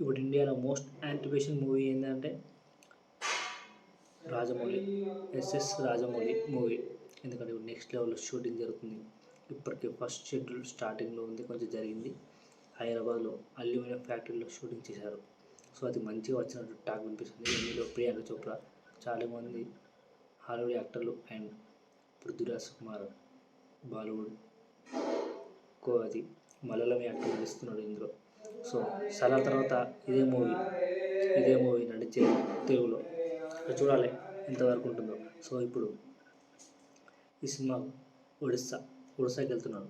ఇప్పుడు ఇండియాలో most యాంటిపేషన్ movie ఏంటంటే రాజమౌళి ఎస్ఎస్ రాజమౌళి మూవీ. ఎందుకంటే ఇప్పుడు నెక్స్ట్ లెవెల్లో షూటింగ్ జరుగుతుంది. ఇప్పటికే ఫస్ట్ షెడ్యూల్ స్టార్టింగ్లో ఉంది కొంచెం జరిగింది. హైదరాబాద్లో అల్యూమినియం ఫ్యాక్టరీలో షూటింగ్ చేశారు. సో అది మంచిగా వచ్చినట్టు టాక్ వినిపిస్తుంది. ఇందులో ప్రియాంక చోప్రా చాలామంది హాలీవుడ్ యాక్టర్లు అండ్ పృథ్వీరాజ్ కుమార్ బాలీవుడ్ కో అది మలయాళం యాక్టర్ నడుస్తున్నాడు ఇందులో. సో సలా తర్వాత ఇదే మూవీ ఇదే మూవీ నడిచే తెలుగులో. చూడాలి ఎంతవరకు ఉంటుందో. సో ఇప్పుడు ఈ సినిమా ఒడిస్సా ఒడిస్సాకి వెళ్తున్నాను.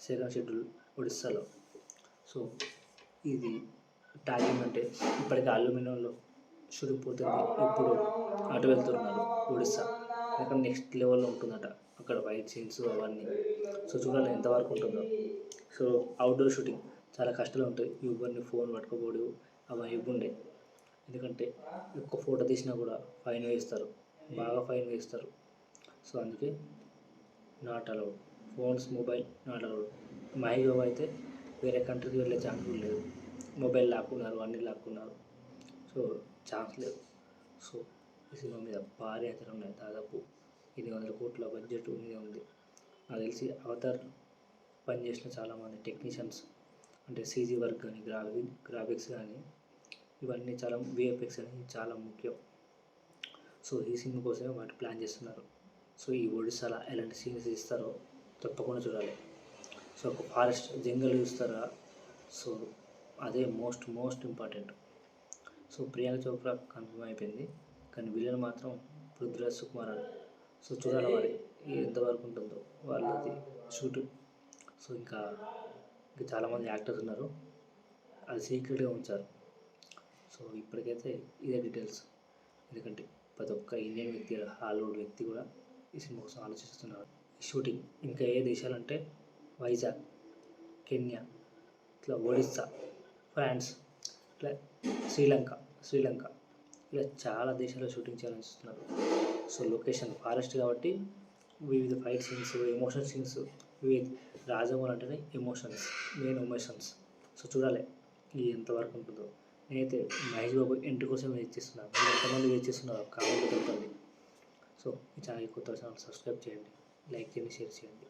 సెకండ్ షెడ్యూల్ ఒడిస్సాలో. సో ఇది టాగింగ్ అంటే ఇప్పటికే అల్యూమినియంలో షూటింగ్ పోతుంది. ఇప్పుడు అటు వెళ్తున్నారు ఒడిస్సా. అక్కడ నెక్స్ట్ లెవెల్లో ఉంటుందట. అక్కడ వైట్ సీన్స్ అవన్నీ. సో చూడాలి ఎంతవరకు ఉంటుందో. సో అవుట్డోర్ షూటింగ్ చాలా కష్టాలు ఉంటాయి. ఎవరిని ఫోన్ పట్టుకోకూడదు. అవి ఇవ్వండే. ఎందుకంటే ఒక్క ఫోటో తీసినా కూడా ఫైన్ వేస్తారు. బాగా ఫైన్ వేస్తారు. సో అందుకే not allowed phones mobile not allowed Mahesh అయితే వేరే కంట్రీకి వెళ్ళే ఛాన్స్ లేదు. మొబైల్ లాక్కున్నారు అన్నీ లాక్కున్నారు. సో ఛాన్స్ లేదు. సో ఈ సినిమా మీద భారీ అంచనా ఉన్నాయి. దాదాపు ఎనిమిది వందల కోట్ల బడ్జెట్ మీద ఉంది. నాకు తెలిసి అవతార్ పనిచేసిన చాలామంది టెక్నీషియన్స్ అంటే సీజీ వర్క్ కానీ గ్రాఫి గ్రాఫిక్స్ కానీ ఇవన్నీ చాలా విఎఫ్ఎక్స్ అనేది చాలా ముఖ్యం. సో ఈ సినిమా కోసమే వాటి ప్లాన్ చేస్తున్నారు. సో ఈ ఒడిస్సాలో ఎలాంటి సీన్స్ ఇస్తారో తప్పకుండా చూడాలి. సో ఒక ఫారెస్ట్ జంగల్ చూస్తారా? సో అదే most most important. So Priyanka Chopra confirm అయిపోయింది. కానీ విలన్ మాత్రం పృథ్వీరాజ్ సుకుమార్ సో చూడాలి మరి ఎంతవరకు ఉంటుందో వాళ్ళది షూట్. సో ఇంకా ఇంకా చాలామంది యాక్టర్స్ ఉన్నారు. అది సీక్రెట్గా ఉంచారు. సో ఇప్పటికైతే ఇదే డీటెయిల్స్. ఎందుకంటే ప్రతి ఒక్క ఇండియన్ వ్యక్తి హాలీవుడ్ వ్యక్తి కూడా ఈ సినిమా కోసం ఆలోచిస్తున్నారు. ఈ షూటింగ్ ఇంకా ఏ దేశాలంటే వైజాగ్ కెన్యా ఇట్లా ఒడిస్సా ఫ్రాన్స్ ఇట్లా శ్రీలంక శ్రీలంక. ఇలా చాలా దేశాల్లో షూటింగ్ చేయాలని చూస్తున్నారు సో లొకేషన్ ఫారెస్ట్ కాబట్టి వివిధ fight scenes emotion scenes Vivek Rajamouli అంటేనే ఎమోషన్స్ మెయిన్ ఎమోషన్స్ సో చూడాలి ఇది ఎంతవరకు ఉంటుందో. నేనైతే మహేష్ బాబు ఎంట్రీ కోసం వెయిట్ చేస్తున్నాను మీరు ఎంతమంది వెయిట్ చేస్తున్నారో కామెంట్ తెలుపండి సో ఈ ఛానల్ కొత్త ఛానల్ సబ్స్క్రైబ్ చేయండి. లైక్ చేయండి షేర్ చేయండి.